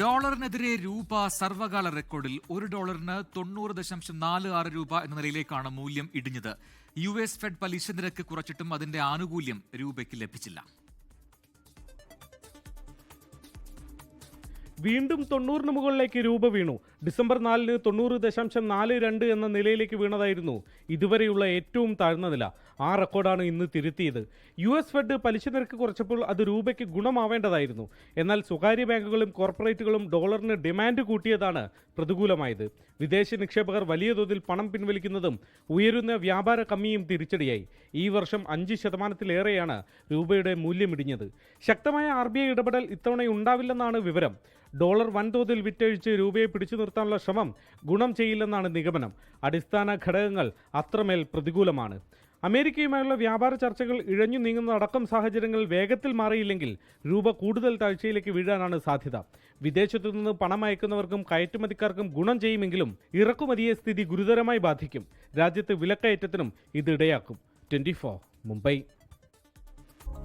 ഡോളറിനെതിരെ രൂപ സർവകാല റെക്കോർഡിൽ ഒരു ഡോളറിന് തൊണ്ണൂറ് ദശാംശം നാല് ആറ് രൂപ എന്ന നിലയിലേക്കാണ് മൂല്യം ഇടിഞ്ഞത്. യു എസ് ഫെഡ് പലിശ നിരക്ക് കുറച്ചിട്ടും അതിന്റെ ആനുകൂല്യം രൂപയ്ക്ക് ലഭിച്ചില്ല. വീണ്ടും തൊണ്ണൂറിന് മുകളിലേക്ക് രൂപ വീണു. ഡിസംബർ നാലിന് തൊണ്ണൂറ് ദശാംശം നാല് രണ്ട് എന്ന നിലയിലേക്ക് വീണതായിരുന്നു. ഇതുവരെയുള്ള ഏറ്റവും താഴ്ന്ന നില. ആ റെക്കോർഡാണ് ഇന്ന് തിരുത്തിയത്. യു എസ് ഫെഡ് പലിശ നിരക്ക് കുറച്ചപ്പോൾ അത് രൂപയ്ക്ക് ഗുണമാവേണ്ടതായിരുന്നു. എന്നാൽ സ്വകാര്യ ബാങ്കുകളും കോർപ്പറേറ്റുകളും ഡോളറിന് ഡിമാൻഡ് കൂട്ടിയതാണ് പ്രതികൂലമായത്. വിദേശ നിക്ഷേപകർ വലിയ തോതിൽ പണം പിൻവലിക്കുന്നതും ഉയരുന്ന വ്യാപാര കമ്മിയും തിരിച്ചടിയായി. ഈ വർഷം അഞ്ച് ശതമാനത്തിലേറെയാണ് രൂപയുടെ മൂല്യമിടിഞ്ഞത്. ശക്തമായ ആർ ബി ഐ ഇടപെടൽ ഇത്തവണ ഉണ്ടാവില്ലെന്നാണ് വിവരം. ഡോളർ വൻതോതിൽ വിറ്റഴിച്ച് രൂപയെ പിടിച്ചു നിർത്താനുള്ള ശ്രമം ഗുണം ചെയ്യില്ലെന്നാണ് നിഗമനം. അടിസ്ഥാന ഘടകങ്ങൾ അത്രമേൽ പ്രതികൂലമാണ്. അമേരിക്കയുമായുള്ള വ്യാപാര ചർച്ചകൾ ഇഴഞ്ഞു നീങ്ങുന്നതടക്കം സാഹചര്യങ്ങൾ വേഗത്തിൽ മാറിയില്ലെങ്കിൽ രൂപ കൂടുതൽ താഴ്ചയിലേക്ക് വീഴാനാണ് സാധ്യത. വിദേശത്തു നിന്ന് പണം അയക്കുന്നവർക്കും കയറ്റുമതിക്കാർക്കും ഗുണം ചെയ്യുമെങ്കിലും ഇറക്കുമതിയെ സ്ഥിതി ഗുരുതരമായി ബാധിക്കും. രാജ്യത്ത് വിലക്കയറ്റത്തിനും ഇത് ഇടയാക്കും. ട്വന്റി മുംബൈ.